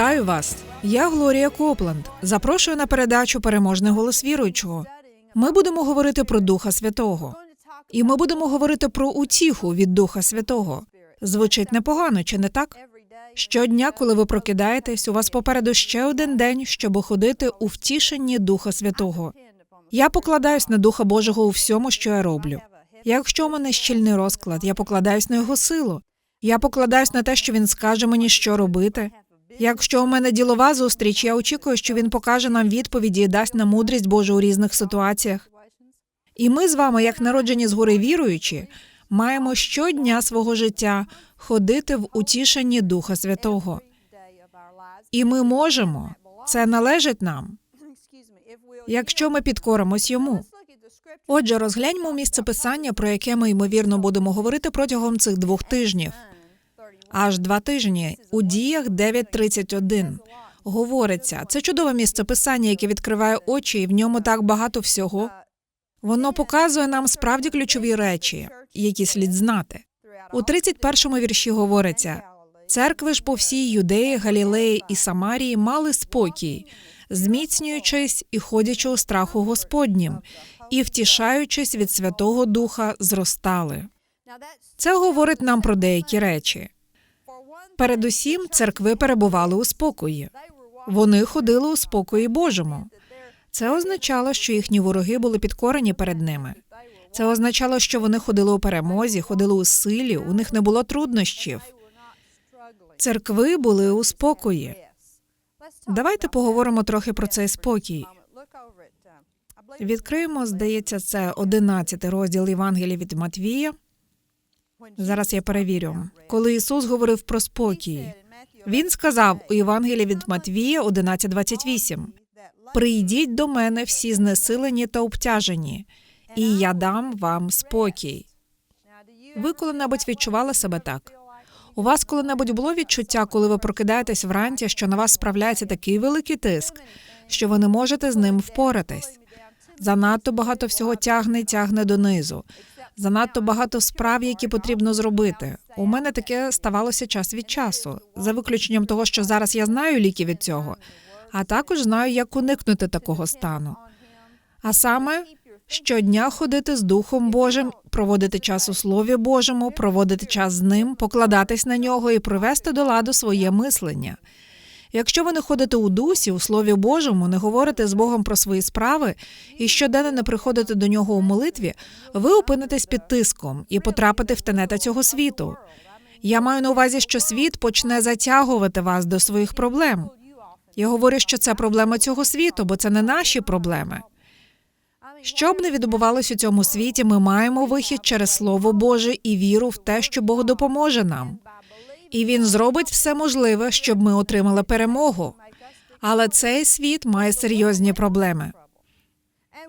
Вітаю вас! Я Глорія Копланд. Запрошую на передачу Переможний голос віруючого. Ми будемо говорити про Духа Святого. І ми будемо говорити про утіху від Духа Святого. Звучить непогано, чи не так? Щодня, коли ви прокидаєтесь, у вас попереду ще один день, щоб ходити у втішенні Духа Святого. Я покладаюсь на Духа Божого у всьому, що я роблю. Якщо у мене щільний розклад, я покладаюсь на його силу. Я покладаюсь на те, що він скаже мені, що робити. Якщо у мене ділова зустріч, я очікую, що він покаже нам відповіді і дасть нам мудрість Божу у різних ситуаціях. І ми з вами, як народжені згори віруючі, маємо щодня свого життя ходити в утішенні Духа Святого. І ми можемо, це належить нам, якщо ми підкоримось йому. Отже, розгляньмо місце писання, про яке ми ймовірно будемо говорити протягом цих двох тижнів. Аж два тижні у діях 9.31 говориться. Це чудове місце писання, яке відкриває очі, і в ньому так багато всього. Воно показує нам справді ключові речі, які слід знати. У 31-му вірші говориться: церкви ж по всій юдеї, Галілеї і Самарії мали спокій, зміцнюючись і ходячи у страху Господнім, і втішаючись від Святого Духа, зростали. Це говорить нам про деякі речі. Передусім, церкви перебували у спокої. Вони ходили у спокої Божому. Це означало, що їхні вороги були підкорені перед ними. Це означало, що вони ходили у перемозі, ходили у силі, у них не було труднощів. Церкви були у спокої. Давайте поговоримо трохи про цей спокій. Відкриємо, здається, це 11 розділ Євангелія від Матвія. Зараз я перевірю. Коли Ісус говорив про спокій, Він сказав у Євангелії від Матвія 11.28 Прийдіть до мене всі знесилені та обтяжені, і я дам вам спокій. Ви коли-небудь відчували себе так? У вас коли-небудь було відчуття, коли ви прокидаєтесь вранці, що на вас справляється такий великий тиск, що ви не можете з ним впоратись? Занадто багато всього тягне, тягне донизу. Занадто багато справ, які потрібно зробити. У мене таке ставалося час від часу, за виключенням того, що зараз я знаю ліки від цього, а також знаю, як уникнути такого стану. А саме щодня ходити з Духом Божим, проводити час у Слові Божому, проводити час з ним, покладатись на нього і привести до ладу своє мислення. Якщо ви не ходите у дусі, у Слові Божому, не говорите з Богом про свої справи і щоденно не приходите до нього у молитві, ви опинитесь під тиском і потрапите в тенета цього світу. Я маю на увазі, що світ почне затягувати вас до своїх проблем. Я говорю, що це проблема цього світу, бо це не наші проблеми. Що б не відбувалося у цьому світі, ми маємо вихід через Слово Боже і віру в те, що Бог допоможе нам. І він зробить все можливе, щоб ми отримали перемогу. Але цей світ має серйозні проблеми.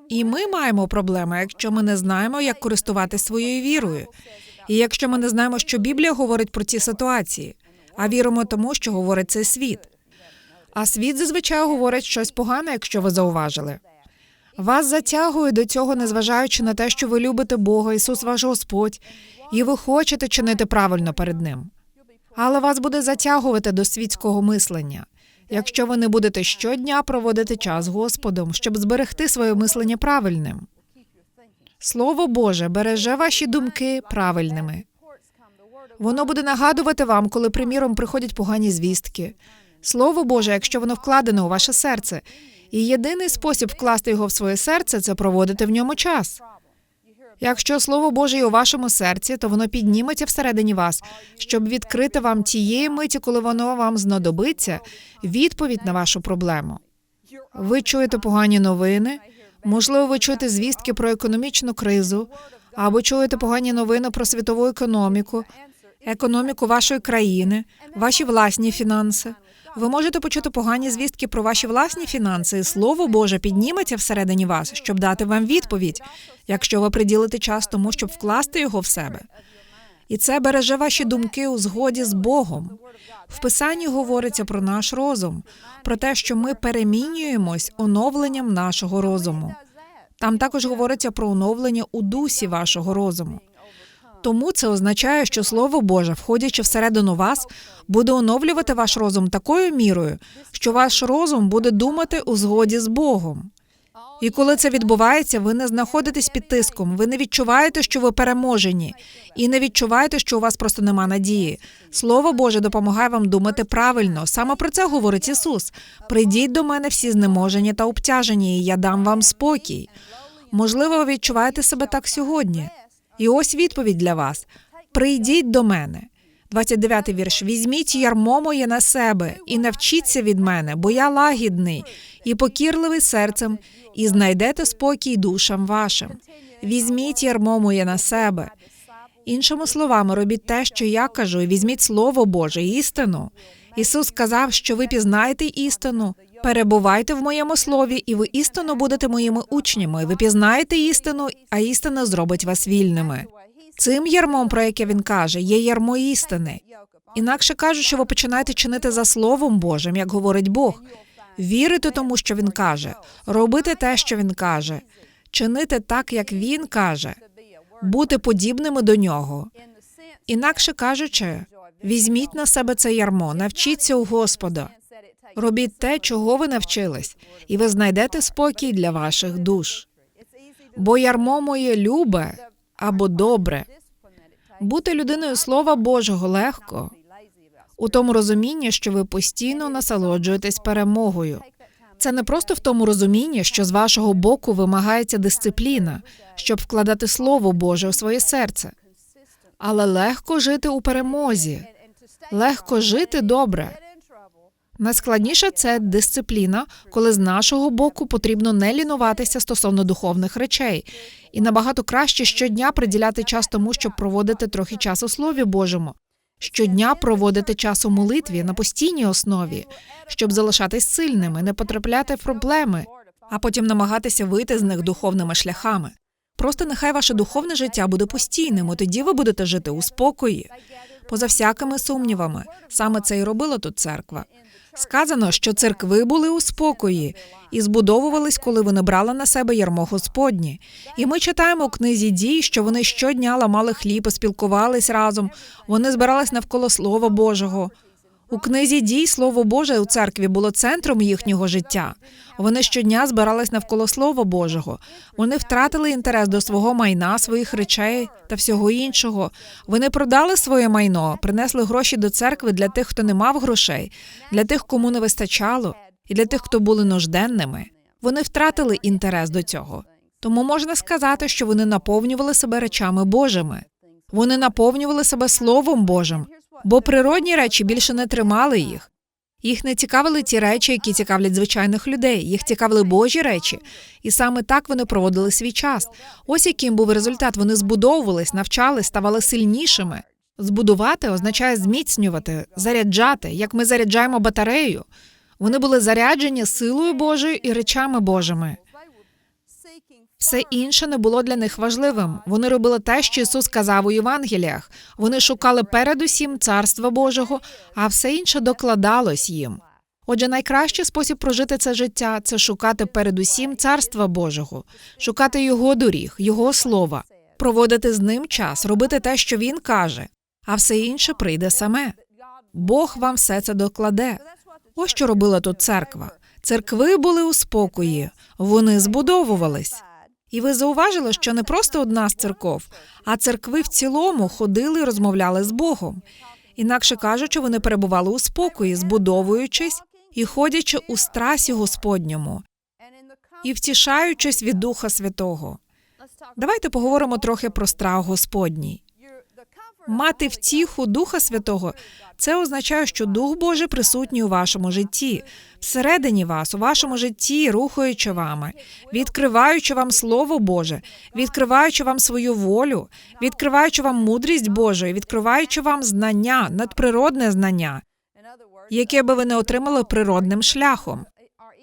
І ми маємо проблеми, якщо ми не знаємо, як користуватися своєю вірою, і якщо ми не знаємо, що Біблія говорить про ці ситуації. а віримо тому, що говорить цей світ. А світ зазвичай говорить щось погане, якщо ви зауважили. Вас затягує до цього, незважаючи на те, що ви любите Бога, Ісус ваш Господь, і ви хочете чинити правильно перед Ним. Але вас буде затягувати до світського мислення, якщо ви не будете щодня проводити час Господом, щоб зберегти своє мислення правильним. Слово Боже береже ваші думки правильними. Воно буде нагадувати вам, коли, приміром, приходять погані звістки. Слово Боже, якщо воно вкладене у ваше серце, і єдиний спосіб вкласти його в своє серце це проводити в ньому час. Якщо Слово Боже є у вашому серці, то воно підніметься всередині вас, щоб відкрити вам тієї миті, коли воно вам знадобиться, відповідь на вашу проблему. Ви чуєте погані новини, можливо, ви чуєте звістки про економічну кризу, або чуєте погані новини про світову економіку, економіку вашої країни, ваші власні фінанси. Ви можете почути погані звістки про ваші власні фінанси, слово Боже підніметься всередині вас, щоб дати вам відповідь, якщо ви приділите час тому, щоб вкласти його в себе. І це береже ваші думки у згоді з Богом. В Писанні говориться про наш розум, про те, що ми перемінюємось оновленням нашого розуму. Там також говориться про оновлення у дусі вашого розуму. Тому це означає, що Слово Боже, входячи всередину вас, буде оновлювати ваш розум такою мірою, що ваш розум буде думати у згоді з Богом. І коли це відбувається, ви не знаходитесь під тиском, ви не відчуваєте, що ви переможені, і не відчуваєте, що у вас просто нема надії. Слово Боже допомагає вам думати правильно. Саме про це говорить Ісус. Прийдіть до мене всі знеможені та обтяжені, і я дам вам спокій. Можливо, ви відчуваєте себе так сьогодні. І ось відповідь для вас: прийдіть до мене. 29-й вірш. Візьміть ярмо моє на себе і навчіться від мене, бо я лагідний і покірливий серцем, і знайдете спокій душам вашим. Візьміть ярмо моє на себе. Іншими словами, робіть те, що я кажу, і візьміть слово Боже, істину. Ісус сказав, що ви пізнаєте істину, перебувайте в моєму слові, і ви істинно будете моїми учнями. Ви пізнаєте істину, а істина зробить вас вільними. Цим ярмом, про яке він каже, є ярмо істини. Інакше кажучи, ви починаєте чинити за Словом Божим, як говорить Бог, вірити тому, що він каже, робити те, що він каже, чинити так, як він каже, бути подібними до нього. Інакше кажучи, візьміть на себе це ярмо, навчіться у Господа. Робіть те, чого ви навчились, і ви знайдете спокій для ваших душ. Бо ярмо моє любе або добре. Бути людиною Слова Божого легко у тому розумінні, що ви постійно насолоджуєтесь перемогою. Це не просто в тому розумінні, що з вашого боку вимагається дисципліна, щоб вкладати Слово Боже у своє серце, але легко жити у перемозі, легко жити добре. Найскладніше це дисципліна, коли з нашого боку потрібно не лінуватися стосовно духовних речей, і набагато краще щодня приділяти час тому, щоб проводити трохи часу Слові Божому, щодня проводити час у молитві на постійній основі, щоб залишатись сильними, не потрапляти в проблеми, а потім намагатися вийти з них духовними шляхами. Просто нехай ваше духовне життя буде постійним, і тоді ви будете жити у спокої, поза всякими сумнівами. Саме це і робила тут церква. Сказано, що церкви були у спокої і збудовувались, коли вони брали на себе ярмо Господні. І ми читаємо у книзі дій, що вони щодня ламали хліб спілкувались разом. Вони збирались навколо Слова Божого. У книзі дій Слово Боже у церкві було центром їхнього життя. Вони щодня збирались навколо Слова Божого. Вони втратили інтерес до свого майна, своїх речей та всього іншого. Вони продали своє майно, принесли гроші до церкви для тих, хто не мав грошей, для тих, кому не вистачало, і для тих, хто були нужденними. Вони втратили інтерес до цього. Тому можна сказати, що вони наповнювали себе речами Божими. Вони наповнювали себе Словом Божим, бо природні речі більше не тримали їх. Їх не цікавили ті речі, які цікавлять звичайних людей. Їх цікавили Божі речі, і саме так вони проводили свій час. Ось яким був результат. Вони збудовувались, навчались, ставали сильнішими. Збудувати означає зміцнювати, заряджати, як ми заряджаємо батарею. Вони були заряджені силою Божою і речами Божими. Все інше не було для них важливим. Вони робили те, що Ісус сказав у Євангеліях. Вони шукали передусім царства Божого, а все інше докладалось їм. Отже, найкращий спосіб прожити це життя це шукати передусім царства Божого, шукати його доріг, його слова, проводити з ним час, робити те, що він каже, а все інше прийде саме. Бог вам все це докладе. Ось що робила тут церква. Церкви були у спокої, вони збудовувались. І ви зауважили, що не просто одна з церков, а церкви в цілому ходили і розмовляли з Богом. Інакше кажучи, вони перебували у спокої, збудовуючись і ходячи у страсі Господньому, і втішаючись від Духа Святого. Давайте поговоримо трохи про страх Господній. Мати втіху Духа Святого це означає, що Дух Божий присутній у вашому житті, всередині вас, у вашому житті, рухаючи вами, відкриваючи вам Слово Боже, відкриваючи вам свою волю, відкриваючи вам мудрість Божу, відкриваючи вам знання, надприродне знання, яке би ви не отримали природним шляхом.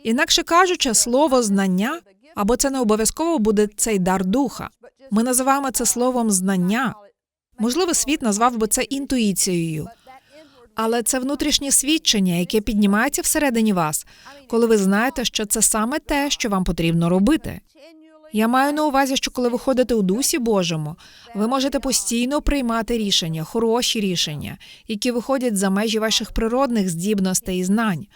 Інакше кажучи, слово знання або це не обов'язково буде цей дар духа. Ми називаємо це словом знання. Можливо, світ назвав би це інтуїцією, але це внутрішнє свідчення, яке піднімається всередині вас, коли ви знаєте, що це саме те, що вам потрібно робити. Я маю на увазі, що коли ви ходите у дусі Божому, ви можете постійно приймати рішення, хороші рішення, які виходять за межі ваших природних здібностей і знань.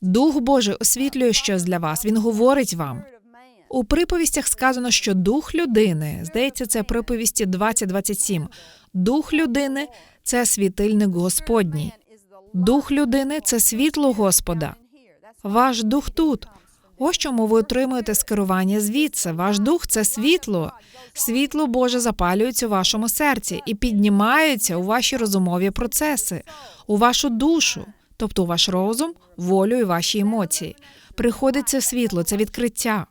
Дух Божий освітлює щось для вас. Він говорить вам. У приповістях сказано, що дух людини, здається, це приповісті 20-27, Дух людини це світильник Господній. Дух людини це світло Господа. Ваш дух тут. Ось чому ви отримуєте скерування звідси. Ваш дух це світло. Світло Боже запалюється у вашому серці і піднімається у ваші розумові процеси, у вашу душу, тобто у ваш розум, волю і ваші емоції. Приходить це світло, це відкриття.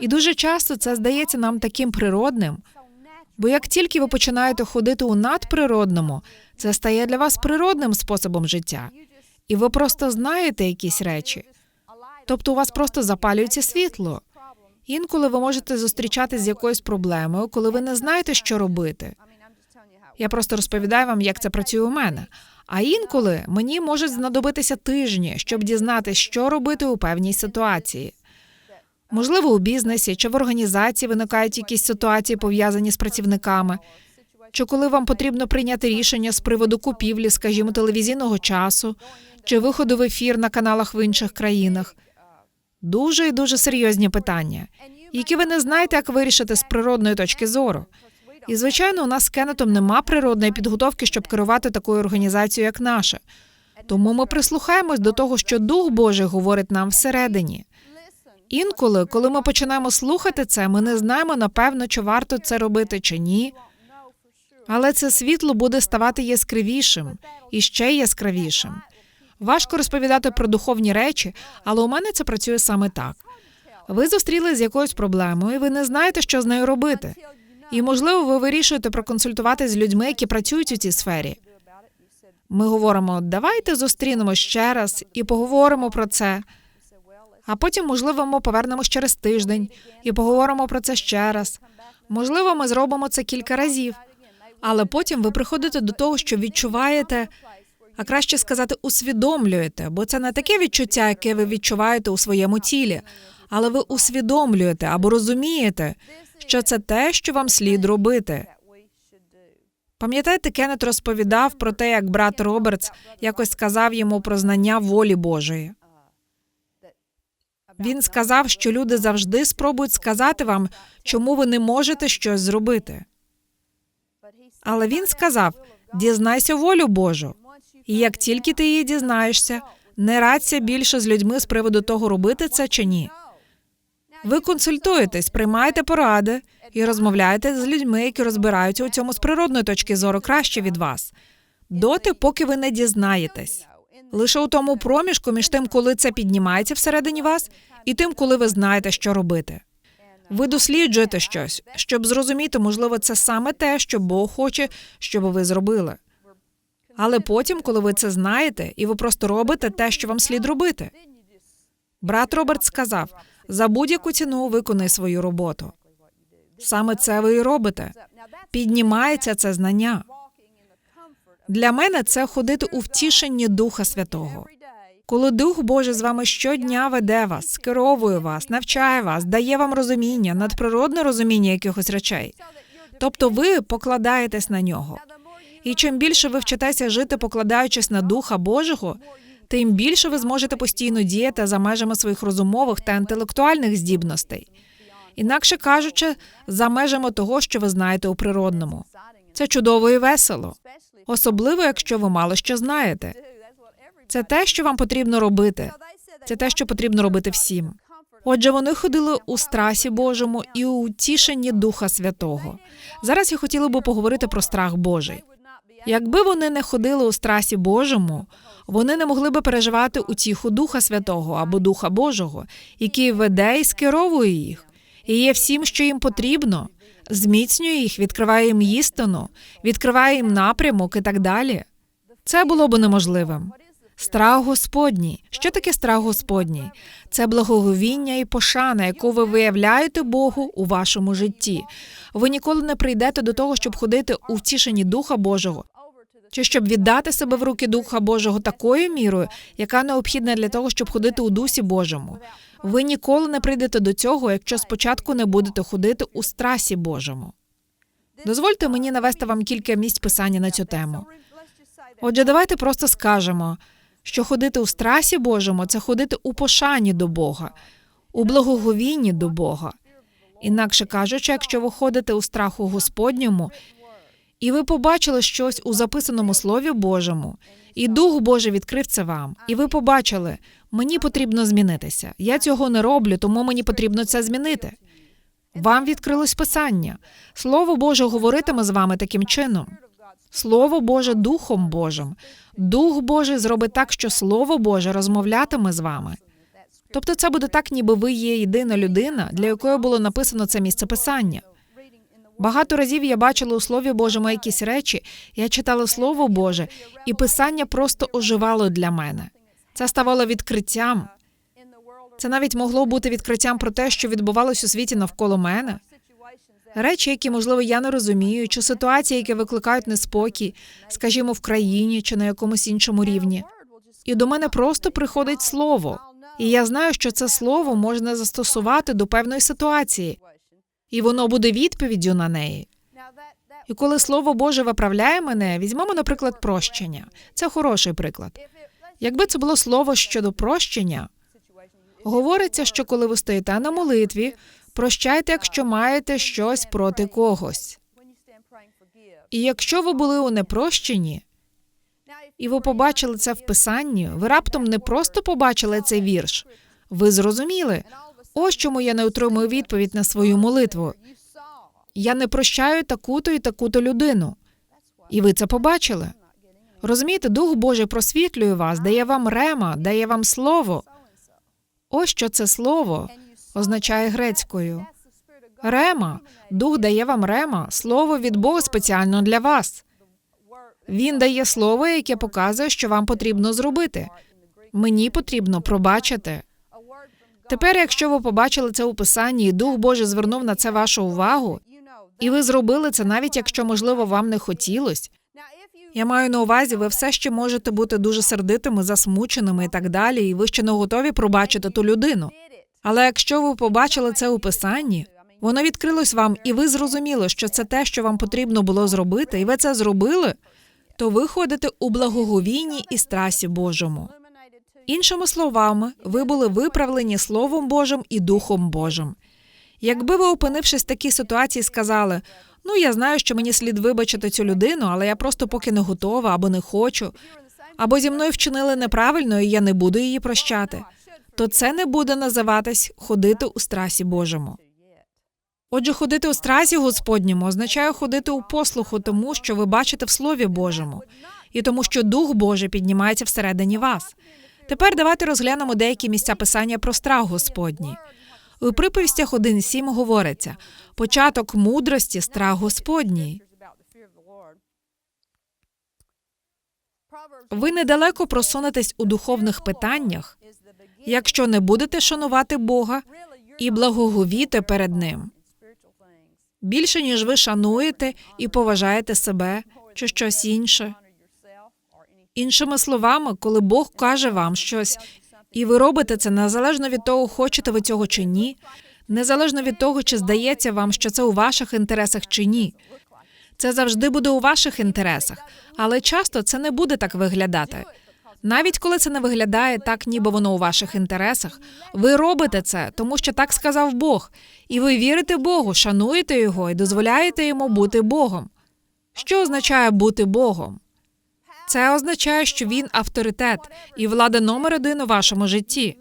І дуже часто це здається нам таким природним. Бо як тільки ви починаєте ходити у надприродному, це стає для вас природним способом життя, і ви просто знаєте якісь речі. Тобто у вас просто запалюється світло. Інколи ви можете зустрічатися з якоюсь проблемою, коли ви не знаєте, що робити. Я просто розповідаю вам, як це працює у мене. А інколи мені можуть знадобитися тижні, щоб дізнатися, що робити у певній ситуації. Можливо, у бізнесі чи в організації виникають якісь ситуації, пов'язані з працівниками, чи коли вам потрібно прийняти рішення з приводу купівлі, скажімо, телевізійного часу, чи виходу в ефір на каналах в інших країнах. Дуже і дуже серйозні питання, які ви не знаєте, як вирішити з природної точки зору. І звичайно, у нас з Кеннетом нема природної підготовки, щоб керувати такою організацією, як наша. Тому ми прислухаємось до того, що Дух Божий говорить нам всередині. Інколи, коли ми починаємо слухати це, ми не знаємо напевно, чи варто це робити чи ні. Але це світло буде ставати яскравішим і ще яскравішим. Важко розповідати про духовні речі, але у мене це працює саме так. Ви зустрілись з якоюсь проблемою, і ви не знаєте, що з нею робити. І, можливо, ви вирішуєте проконсультувати з людьми, які працюють у цій сфері. Ми говоримо, давайте зустрінемось ще раз і поговоримо про це. А потім, можливо, ми повернемось через тиждень і поговоримо про це ще раз. Можливо, ми зробимо це кілька разів. Але потім ви приходите до того, що відчуваєте, а краще сказати, усвідомлюєте, бо це не таке відчуття, яке ви відчуваєте у своєму тілі, але ви усвідомлюєте або розумієте, що це те, що вам слід робити. Пам'ятаєте, Кеннет розповідав про те, як брат Робертс якось сказав йому про знання волі Божої. Він сказав, що люди завжди спробують сказати вам, чому ви не можете щось зробити. Але він сказав: дізнайся волю Божу. І як тільки ти її дізнаєшся, не радься більше з людьми з приводу того, робити це чи ні. Ви консультуєтесь, приймаєте поради і розмовляєте з людьми, які розбираються у цьому з природної точки зору краще від вас, доти, поки ви не дізнаєтесь. Лише у тому проміжку між тим, коли це піднімається всередині вас, і тим, коли ви знаєте, що робити. Ви досліджуєте щось, щоб зрозуміти, можливо, це саме те, що Бог хоче, щоб ви зробили. Але потім, коли ви це знаєте, і ви просто робите те, що вам слід робити. Брат Роберт сказав: за будь-яку ціну виконай свою роботу. Саме це ви і робите. Піднімається це знання. Для мене це ходити у втішенні Духа Святого. Коли Дух Божий з вами щодня веде вас, скеровує вас, навчає вас, дає вам розуміння, надприродне розуміння якихось речей. Тобто ви покладаєтесь на нього. І чим більше ви вчитеся жити, покладаючись на Духа Божого, тим більше ви зможете постійно діяти за межами своїх розумових та інтелектуальних здібностей. Інакше кажучи, за межами того, що ви знаєте у природному. Це чудово і весело, особливо якщо ви мало що знаєте. Це те, що вам потрібно робити. Це те, що потрібно робити всім. Отже, вони ходили у страсі Божому і у тішенні Духа Святого. Зараз я хотіла би поговорити про страх Божий. Якби вони не ходили у страсі Божому, вони не могли би переживати утіху Духа Святого або Духа Божого, який веде і скеровує їх, і є всім, що їм потрібно, зміцнює їх, відкриває їм істину, відкриває їм напрямок і так далі. Це було б неможливим. Страх Господній. Що таке страх Господній? Це благоговіння і пошана, яку ви виявляєте Богу у вашому житті. Ви ніколи не прийдете до того, щоб ходити у втішенні Духа Божого, чи щоб віддати себе в руки Духа Божого такою мірою, яка необхідна для того, щоб ходити у Дусі Божому. Ви ніколи не прийдете до цього, якщо спочатку не будете ходити у страсі Божому. Дозвольте мені навести вам кілька місць писання на цю тему. Отже, давайте просто скажемо, що ходити у страсі Божому це ходити у пошані до Бога, у благоговінні до Бога. Інакше кажучи, якщо ви ходите у страху Господньому, і ви побачили щось у записаному Слові Божому, і Дух Божий відкрив це вам, і ви побачили, мені потрібно змінитися. Я цього не роблю, тому мені потрібно це змінити. Вам відкрилось писання. Слово Боже говоритиме з вами таким чином. Слово Боже Духом Божим. Дух Божий зробить так, що Слово Боже розмовлятиме з вами. Тобто, це буде так, ніби ви є єдина людина, для якої було написано це місце писання. Багато разів я бачила у Слові Божому якісь речі, я читала Слово Боже, і писання просто оживало для мене. Це ставало відкриттям. Це навіть могло бути відкриттям про те, що відбувалось у світі навколо мене. Речі, які, можливо, я не розумію, чи ситуації, які викликають неспокій, скажімо, в країні чи на якомусь іншому рівні. І до мене просто приходить слово, і я знаю, що це слово можна застосувати до певної ситуації, і воно буде відповіддю на неї. І коли слово Боже виправляє мене, візьмемо, наприклад, прощення. Це хороший приклад. Якби це було слово щодо прощення, говориться, що коли ви стоїте на молитві, прощайте, якщо маєте щось проти когось. І якщо ви були у непрощенні, і ви побачили це в писанні, ви раптом не просто побачили цей вірш, ви зрозуміли. Ось чому я не отримую відповідь на свою молитву. Я не прощаю таку-то і таку-то людину. І ви це побачили. Розумієте, Дух Божий просвітлює вас, дає вам рема, дає вам слово. Ось що це слово означає грецькою. Рема, дух дає вам рема, слово від Бога спеціально для вас. Він дає слово, яке показує, що вам потрібно зробити. Мені потрібно пробачити. Тепер, якщо ви побачили це у писанні, і Дух Божий звернув на це вашу увагу, і ви зробили це, навіть якщо, можливо, вам не хотілось. Я маю на увазі, ви все ще можете бути дуже сердитими, засмученими і так далі, і ви ще не готові пробачити ту людину. Але якщо ви побачили це у писанні, воно відкрилось вам, і ви зрозуміли, що це те, що вам потрібно було зробити, і ви це зробили, то ви ходите у благоговінні і страсі Божому. Іншими словами, ви були виправлені Словом Божим і Духом Божим. Якби ви, опинившись в такій ситуації, сказали: ну я знаю, що мені слід вибачити цю людину, але я просто поки не готова або не хочу, або зі мною вчинили неправильно, і я не буду її прощати, то це не буде називатись ходити у страсі Божому. Отже, ходити у страсі Господньому означає ходити у послуху тому, що ви бачите в Слові Божому, і тому, що Дух Божий піднімається всередині вас. Тепер давайте розглянемо деякі місця писання про страх Господній. У приповістях 1.7 говориться початок мудрості страх Господній. Ви недалеко просунетесь у духовних питаннях, якщо не будете шанувати Бога і благоговіти перед Ним. більше ніж ви шануєте і поважаєте себе чи щось інше. Іншими словами, коли Бог каже вам щось, і ви робите це незалежно від того, хочете ви цього чи ні, незалежно від того, чи здається вам, що це у ваших інтересах чи ні. Це завжди буде у ваших інтересах, але часто це не буде так виглядати. Навіть коли це не виглядає так, ніби воно у ваших інтересах, ви робите це, тому що так сказав Бог, і ви вірите Богу, шануєте його і дозволяєте йому бути Богом. Що означає бути Богом? Це означає, що він авторитет і влада номер один у вашому житті.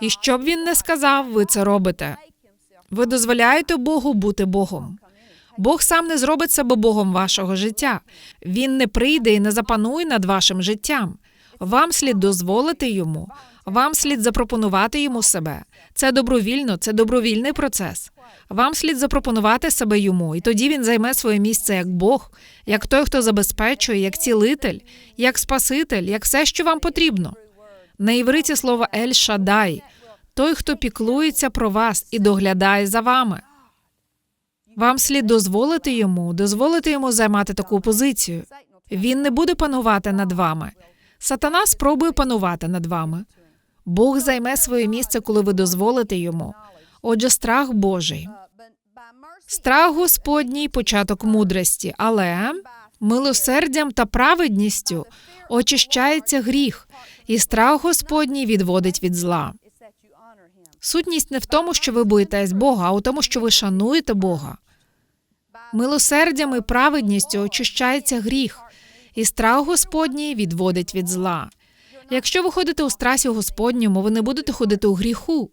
І що б він не сказав, ви це робите. Ви дозволяєте Богу бути Богом. Бог сам не зробить себе Богом вашого життя. Він не прийде і не запанує над вашим життям. Вам слід дозволити йому, вам слід запропонувати йому себе. Це добровільно, це добровільний процес. Вам слід запропонувати себе йому, і тоді він займе своє місце як Бог, як той, хто забезпечує, як цілитель, як спаситель, як все, що вам потрібно. На івриті слово Ель Шадай той, хто піклується про вас і доглядає за вами. Вам слід дозволити йому, дозволити йому займати таку позицію. Він не буде панувати над вами. Сатана спробує панувати над вами. Бог займе своє місце, коли ви дозволите йому. Отже, страх Божий. Страх Господній початок мудрості, але милосердям та праведністю очищається гріх, і страх Господній відводить від зла. Сутність не в тому, що ви боїтесь Бога, а у тому, що ви шануєте Бога. Милосердям і праведністю очищається гріх, і страх Господній відводить від зла. Якщо ви ходите у страсі Господньому, ви не будете ходити у гріху.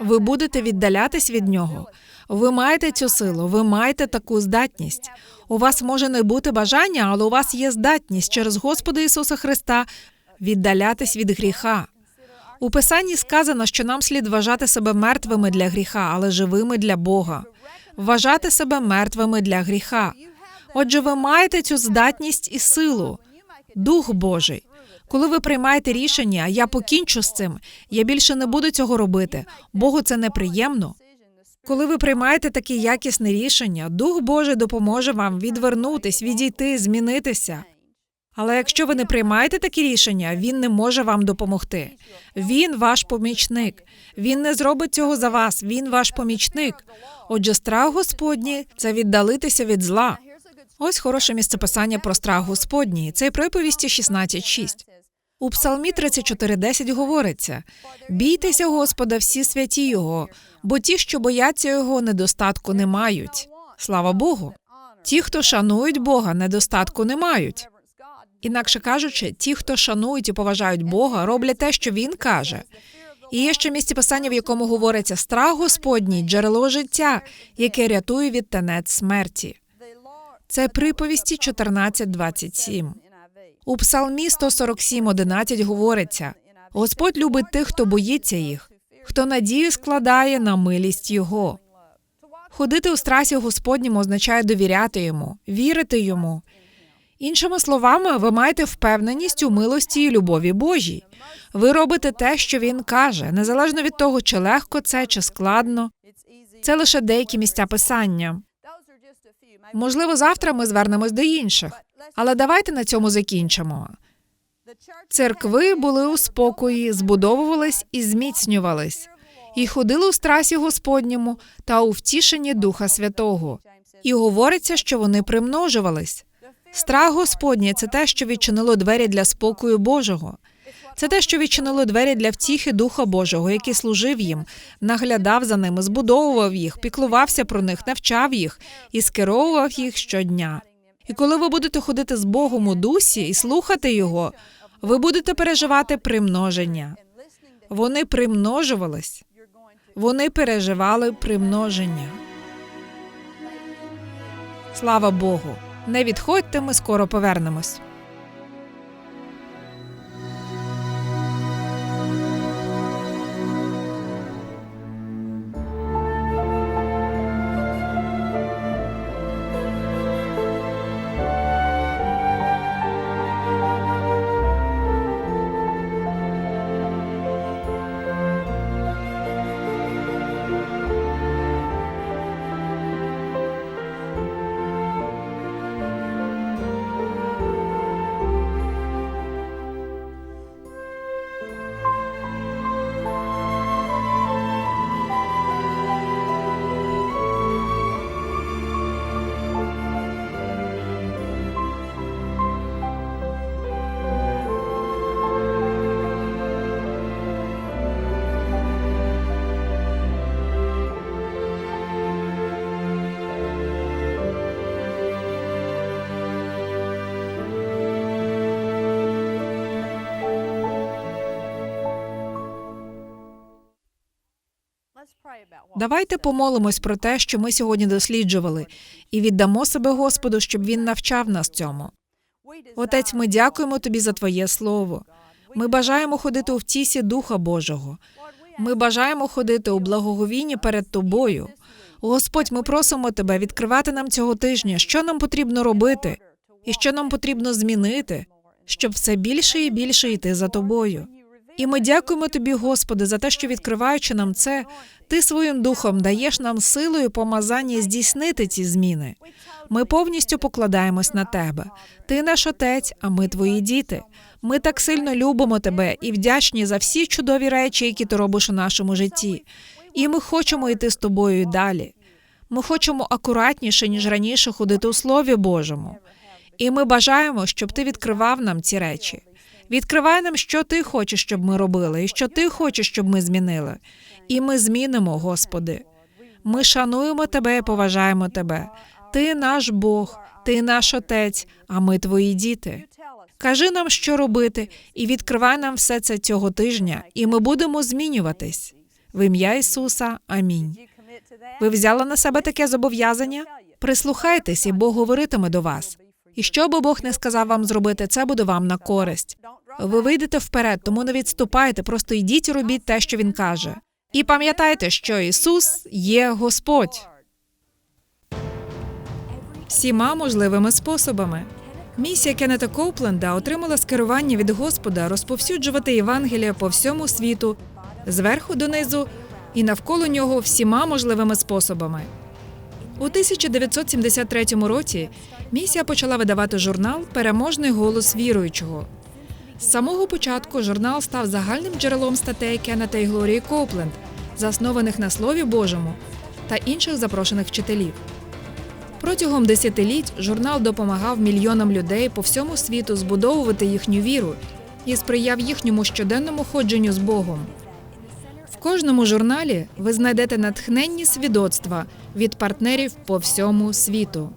Ви будете віддалятись від нього. Ви маєте цю силу, ви маєте таку здатність. У вас може не бути бажання, але у вас є здатність через Господа Ісуса Христа віддалятись від гріха. У Писанні сказано, що нам слід вважати себе мертвими для гріха, але живими для Бога. Вважати себе мертвими для гріха. Отже, ви маєте цю здатність і силу, Дух Божий. Коли ви приймаєте рішення, я покінчу з цим, я більше не буду цього робити. Богу це неприємно. Коли ви приймаєте таке якісне рішення, Дух Божий допоможе вам відвернутись, відійти, змінитися. Але якщо ви не приймаєте такі рішення, він не може вам допомогти. Він ваш помічник. Він не зробить цього за вас. Він ваш помічник. Отже, страх Господній це віддалитися від зла. Ось хороше місцеписання про страх Господній. Це приповісті 16.6. У Псалмі 34.10 говориться: бійтеся Господа, всі святі Його, бо ті, що бояться Його, недостатку не мають. Слава Богу. Ті, хто шанують Бога, недостатку не мають. Інакше кажучи, ті, хто шанують і поважають Бога, роблять те, що він каже. І є ще місце писання, в якому говориться страх Господній, джерело життя, яке рятує від тенет смерті. Це приповісті 14.27. У Псалмі 147.11 говориться: Господь любить тих, хто боїться їх, хто надію складає на милість Його. Ходити у страсі Господньому означає довіряти йому, вірити йому. Іншими словами, ви маєте впевненість у милості і любові Божій. Ви робите те, що він каже, незалежно від того, чи легко це, чи складно. Це лише деякі місця писання. Можливо, завтра ми звернемось до інших, але давайте на цьому закінчимо. Церкви були у спокої, збудовувались і зміцнювались, і ходили у страсі Господньому та у втішенні Духа Святого. І говориться, що вони примножувались. Страх Господній – це те, що відчинило двері для спокою Божого. Це те, що відчинило двері для втіхи Духа Божого, який служив їм, наглядав за ними, збудовував їх, піклувався про них, навчав їх і скеровував їх щодня. І коли ви будете ходити з Богом у дусі і слухати Його, ви будете переживати примноження. Вони примножувались, вони переживали примноження. Слава Богу! Не відходьте, ми скоро повернемось. Давайте помолимось про те, що ми сьогодні досліджували, і віддамо себе Господу, щоб він навчав нас цьому. Отець, ми дякуємо тобі за Твоє слово. Ми бажаємо ходити у втісі Духа Божого. Ми бажаємо ходити у благоговінні перед тобою. Господь, ми просимо тебе відкривати нам цього тижня, що нам потрібно робити, і що нам потрібно змінити, щоб все більше і більше йти за тобою. І ми дякуємо тобі, Господи, за те, що відкриваючи нам це, ти своїм духом даєш нам силу і помазання здійснити ці зміни. Ми повністю покладаємось на тебе. Ти наш отець, а ми твої діти. Ми так сильно любимо тебе і вдячні за всі чудові речі, які ти робиш у нашому житті. І ми хочемо йти з тобою і далі. Ми хочемо акуратніше, ніж раніше, ходити у Слові Божому. І ми бажаємо, щоб ти відкривав нам ці речі. Відкривай нам, що ти хочеш, щоб ми робили, і що ти хочеш, щоб ми змінили. І ми змінимо, Господи. Ми шануємо тебе і поважаємо тебе. Ти наш Бог, ти наш Отець, а ми твої діти. Кажи нам, що робити, і відкривай нам все це цього тижня, і ми будемо змінюватись. В ім'я Ісуса. Амінь. Ви взяли на себе таке зобов'язання? Прислухайтесь, і Бог говоритиме до вас. І що би Бог не сказав вам зробити, це буде вам на користь. Ви вийдете вперед, тому не відступайте, просто йдіть і робіть те, що він каже. І пам'ятайте, що Ісус є Господь. Всіма можливими способами. Місія Кеннета Коупленда отримала скерування від Господа розповсюджувати Євангелія по всьому світу, зверху донизу і навколо нього всіма можливими способами. У 1973 році місія почала видавати журнал Переможний голос віруючого. З самого початку журнал став загальним джерелом статей Кеннета і Глорії Коупленд, заснованих на Слові Божому та інших запрошених вчителів. Протягом десятиліть журнал допомагав мільйонам людей по всьому світу збудовувати їхню віру і сприяв їхньому щоденному ходженню з Богом. Кожному журналі ви знайдете натхненні свідоцтва від партнерів по всьому світу.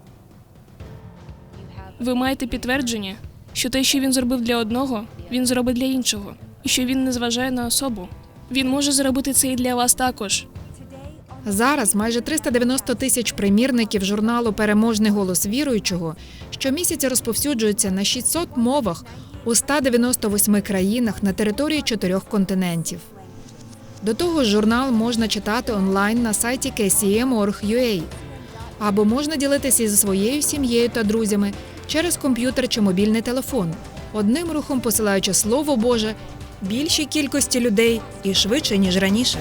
Ви маєте підтвердження, що те, що він зробив для одного, він зробить для іншого, і що він не зважає на особу. Він може зробити це і для вас також. Зараз майже 390 тисяч примірників журналу Переможний голос віруючого щомісяця розповсюджуються на 600 мовах у 198 країнах на території чотирьох континентів. До того ж, журнал можна читати онлайн на сайті kcm.org.ua або можна ділитися зі своєю сім'єю та друзями через комп'ютер чи мобільний телефон, одним рухом посилаючи Слово Боже більшій кількості людей і швидше, ніж раніше.